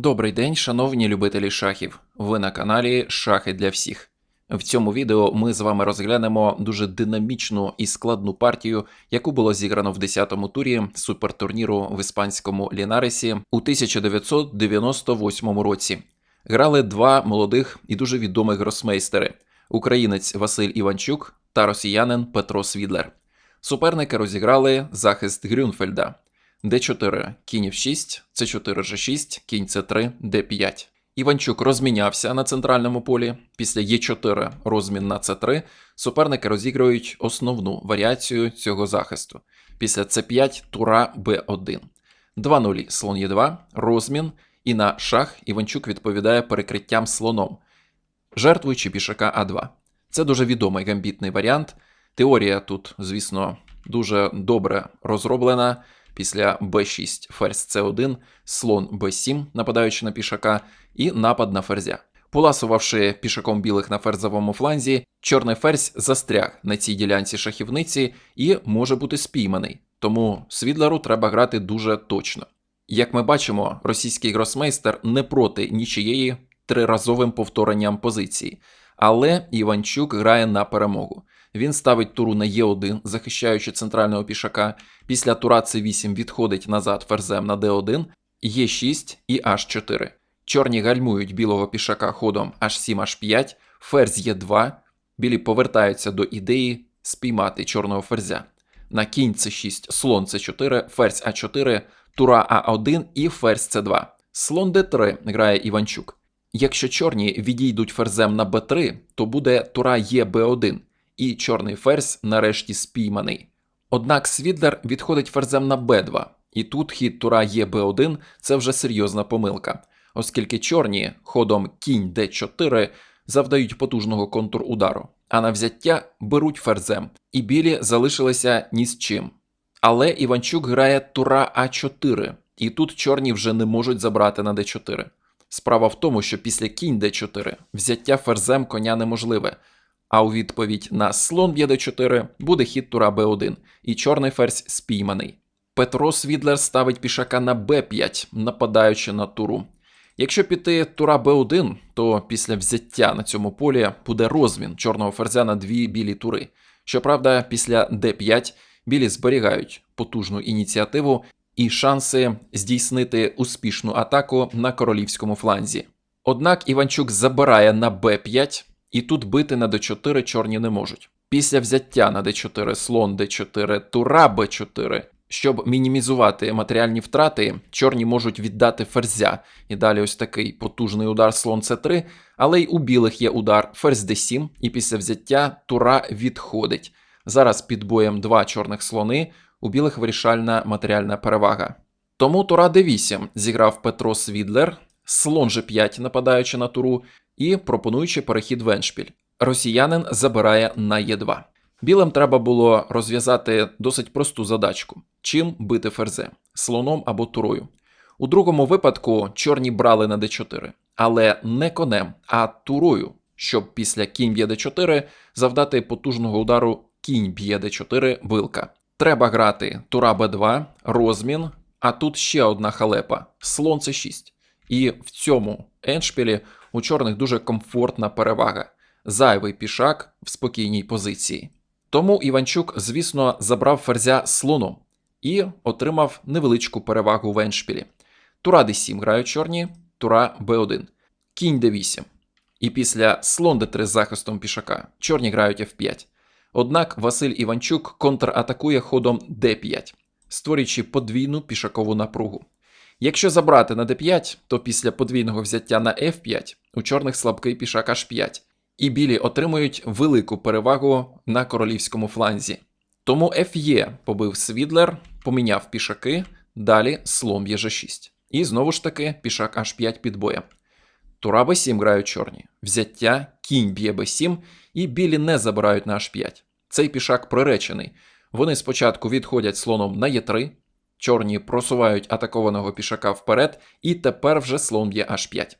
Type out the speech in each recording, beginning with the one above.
Добрий день, шановні любителі шахів. Ви на каналі Шахи для всіх. В цьому відео ми з вами розглянемо дуже динамічну і складну партію, яку було зіграно в 10-му турі супертурніру в іспанському Лінаресі у 1998 році. Грали два молодих і дуже відомих гросмейстери: українець Василь Іванчук та росіянин Петро Свідлер. Суперники розіграли захист Грюнфельда. Д4, кінь F6, С4 G6, кінь С3, Д5. Іванчук розмінявся на центральному полі. Після Е4 розмін на С3 суперники розігрують основну варіацію цього захисту. Після С5 тура Б1. 2-0 слон Е2, розмін, і на шах Іванчук відповідає перекриттям слоном, жертвуючи пішака А2. Це дуже відомий гамбітний варіант. Теорія тут, звісно, дуже добре розроблена. Після Б6 ферзь С1, слон Б7, нападаючи на пішака, і напад на ферзя. Поласувавши пішаком білих на ферзовому фланзі, чорний ферзь застряг на цій ділянці шахівниці і може бути спійманий, тому свідлеру треба грати дуже точно. Як ми бачимо, російський гросмейстер не проти нічиєї триразовим повторенням позиції, але Іванчук грає на перемогу. Він ставить туру на Е1, захищаючи центрального пішака. Після тура С8 відходить назад ферзем на Д1, Е6 і H4. Чорні гальмують білого пішака ходом H7, H5, ферзь Е2. Білі повертаються до ідеї спіймати чорного ферзя. На кінь С6, слон С4, ферзь А4, тура А1 і ферзь С2. Слон Д3 грає Іванчук. Якщо чорні відійдуть ферзем на Б3, то буде тура ЄБ1 і чорний ферзь нарешті спійманий. Однак Свідлер відходить ферзем на Б2, і тут хід тура ЄБ1 це вже серйозна помилка, оскільки чорні ходом кінь Д4 завдають потужного контрудару, а на взяття беруть ферзем, і білі залишилися ні з чим. Але Іванчук грає тура А4, і тут чорні вже не можуть забрати на Д4. Справа в тому, що після кінь Д4 взяття ферзем коня неможливе. А у відповідь на слон б'є d4 буде хід тура b1, і чорний ферзь спійманий. Петро Свідлер ставить пішака на b5, нападаючи на туру. Якщо піти тура b1, то після взяття на цьому полі буде розмін чорного ферзя на дві білі тури. Щоправда, після d5 білі зберігають потужну ініціативу і шанси здійснити успішну атаку на королівському фланзі. Однак Іванчук забирає на b5. І тут бити на d4 чорні не можуть. Після взяття на d4 слон d4, тура b4. Щоб мінімізувати матеріальні втрати, чорні можуть віддати ферзя. І далі ось такий потужний удар слон c3, але й у білих є удар ферзь d7, і після взяття тура відходить. Зараз під боєм два чорних слони, у білих вирішальна матеріальна перевага. Тому тура d8 зіграв Петро Свідлер, слон g5, нападаючи на туру, і пропонуючи перехід в еншпіль. Росіянин забирає на Е2. Білим треба було розв'язати досить просту задачку: чим бити ферзем слоном або турою. У другому випадку чорні брали на d4, але не конем, а турою, щоб після кінь б'є d4 завдати потужного удару кінь б'є d4 вилка. Треба грати тура b2, розмін, а тут ще одна халепа слон c6. І в цьому еншпілі у чорних дуже комфортна перевага, зайвий пішак в спокійній позиції. Тому Іванчук, звісно, забрав ферзя слоном і отримав невеличку перевагу в еншпілі. Тура d7 грають чорні, тура b1, кінь d8. І після слон d3 з захистом пішака чорні грають f5. Однак Василь Іванчук контратакує ходом d5, створюючи подвійну пішакову напругу. Якщо забрати на d5, то після подвійного взяття на f5 у чорних слабкий пішак h5, і білі отримують велику перевагу на королівському фланзі. Тому Ф'є побив Свідлер, поміняв пішаки, далі слон є g6. І знову ж таки пішак h5 під боєм. Тура b7 грають чорні, взяття, кінь б'є b7, і білі не забирають на h5. Цей пішак приречений. Вони спочатку відходять слоном на e3, Чорні просувають атакованого пішака вперед, і тепер вже слон б'є h5.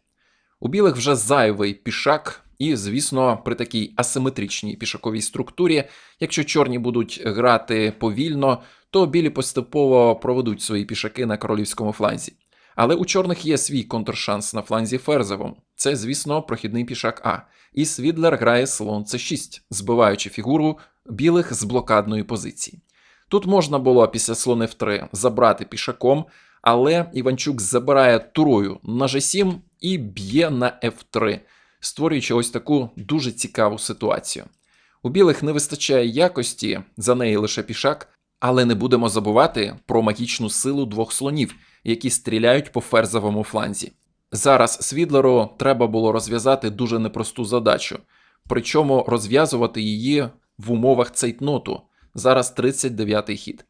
У білих вже зайвий пішак, і, звісно, при такій асиметричній пішаковій структурі, якщо чорні будуть грати повільно, то білі поступово проведуть свої пішаки на королівському фланзі. Але у чорних є свій контршанс на фланзі ферзевому. Це, звісно, прохідний пішак А. І Свідлер грає слон С6, збиваючи фігуру білих з блокадної позиції. Тут можна було після слон F3 забрати пішаком, але Іванчук забирає турою на G7 і б'є на F3, створюючи ось таку дуже цікаву ситуацію. У білих не вистачає якості, за неї лише пішак, але не будемо забувати про магічну силу двох слонів, які стріляють по ферзовому фланзі. Зараз Свідлеру треба було розв'язати дуже непросту задачу, причому розв'язувати її в умовах цейтноту. Зараз 39-й хід.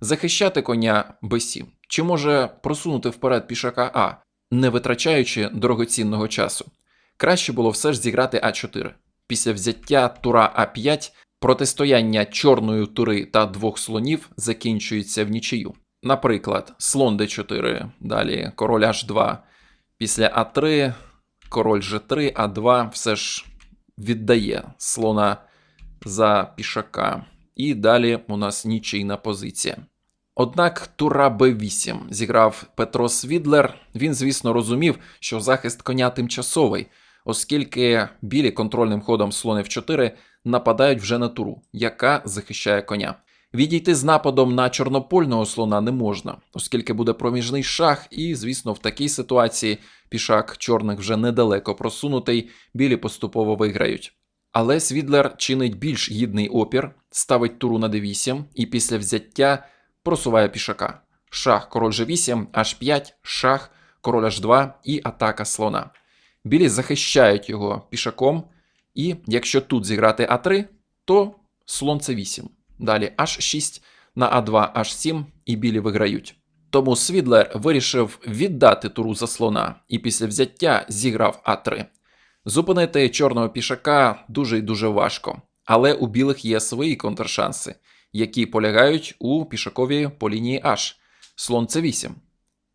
Захищати коня b7, чи може просунути вперед пішака А, не витрачаючи дорогоцінного часу. Краще було все ж зіграти А4. Після взяття тура А5 протистояння чорної тури та двох слонів закінчується в нічию. Наприклад, слон d4, далі король h2, після А3, король G3, А2 все ж віддає слона за пішака. І далі у нас нічийна позиція. Однак тура Б8 зіграв Петро Свідлер. Він, звісно, розумів, що захист коня тимчасовий, оскільки білі контрольним ходом слон F4 нападають вже на туру, яка захищає коня. Відійти з нападом на чорнопольного слона не можна, оскільки буде проміжний шах, і, звісно, в такій ситуації пішак чорних вже недалеко просунутий, білі поступово виграють. Але Свідлер чинить більш гідний опір, ставить туру на d8 і після взяття просуває пішака. Шах, король g8, h5, шах, король h2 і атака слона. Білі захищають його пішаком, і якщо тут зіграти а3, то слон c8. Далі h6 на а2, h7 і білі виграють. Тому Свідлер вирішив віддати туру за слона і після взяття зіграв а3. Зупинити чорного пішака дуже і дуже важко, але у білих є свої контршанси, які полягають у пішакові по лінії H. Слон c8.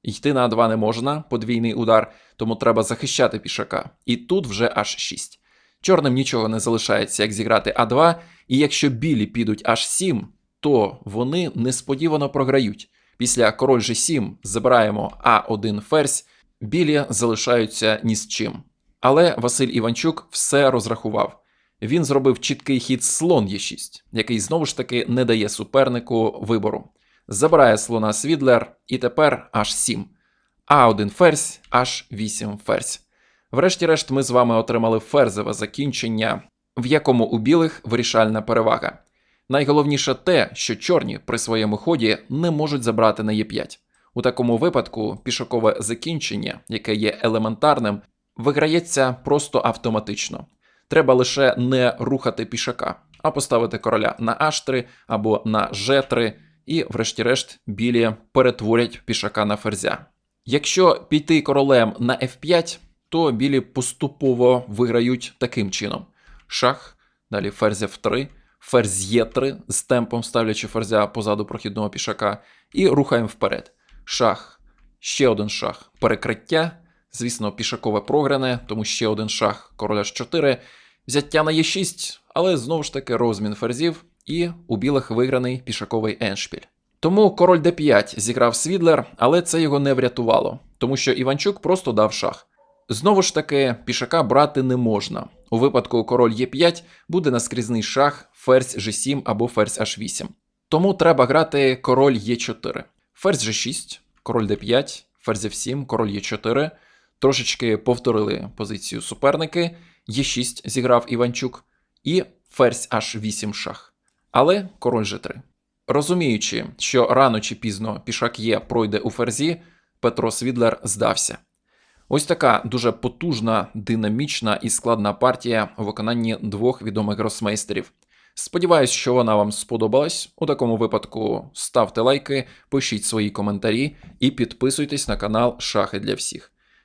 Йти на А2 не можна, подвійний удар, тому треба захищати пішака. І тут вже H6. Чорним нічого не залишається, як зіграти А2, і якщо білі підуть H7, то вони несподівано програють. Після король G7 забираємо А1 ферзь, білі залишаються ні з чим. Але Василь Іванчук все розрахував. Він зробив чіткий хід слон Е6, який знову ж таки не дає супернику вибору. Забирає слона Свідлер, і тепер H7. А1 ферзь, H8 ферзь. Врешті-решт, ми з вами отримали ферзеве закінчення, в якому у білих вирішальна перевага. Найголовніше те, що чорні при своєму ході не можуть забрати на Е5. У такому випадку пішокове закінчення, яке є елементарним, виграється просто автоматично. Треба лише не рухати пішака, а поставити короля на H3 або на G3, і, врешті-решт, білі перетворять пішака на ферзя. Якщо піти королем на F5, то білі поступово виграють таким чином: шах, далі ферзь F3, ферзь Е3 з темпом ставлячи ферзя позаду прохідного пішака, і рухаємо вперед. Шах, ще один шах, перекриття. Звісно, пішакове програне, тому ще один шах короля H4, взяття на Е6, але знову ж таки розмін ферзів, і у білих виграний пішаковий еншпіль. Тому король d5 зіграв Свідлер, але це його не врятувало, тому що Іванчук просто дав шах. Знову ж таки, пішака брати не можна. У випадку король Е5 буде наскрізний шах, ферзь G7 або ферзь H8. Тому треба грати король Е4. Ферзь G6, король d5, ферзь F7, король Е4. Трошечки повторили позицію суперники. Е6 зіграв Іванчук, і ферзь H8 шах. Але король G3. Розуміючи, що рано чи пізно пішак Є пройде у ферзі, Петро Свідлер здався. Ось така дуже потужна, динамічна і складна партія у виконанні двох відомих гросмейстерів. Сподіваюсь, що вона вам сподобалась. У такому випадку ставте лайки, пишіть свої коментарі і підписуйтесь на канал Шахи для всіх.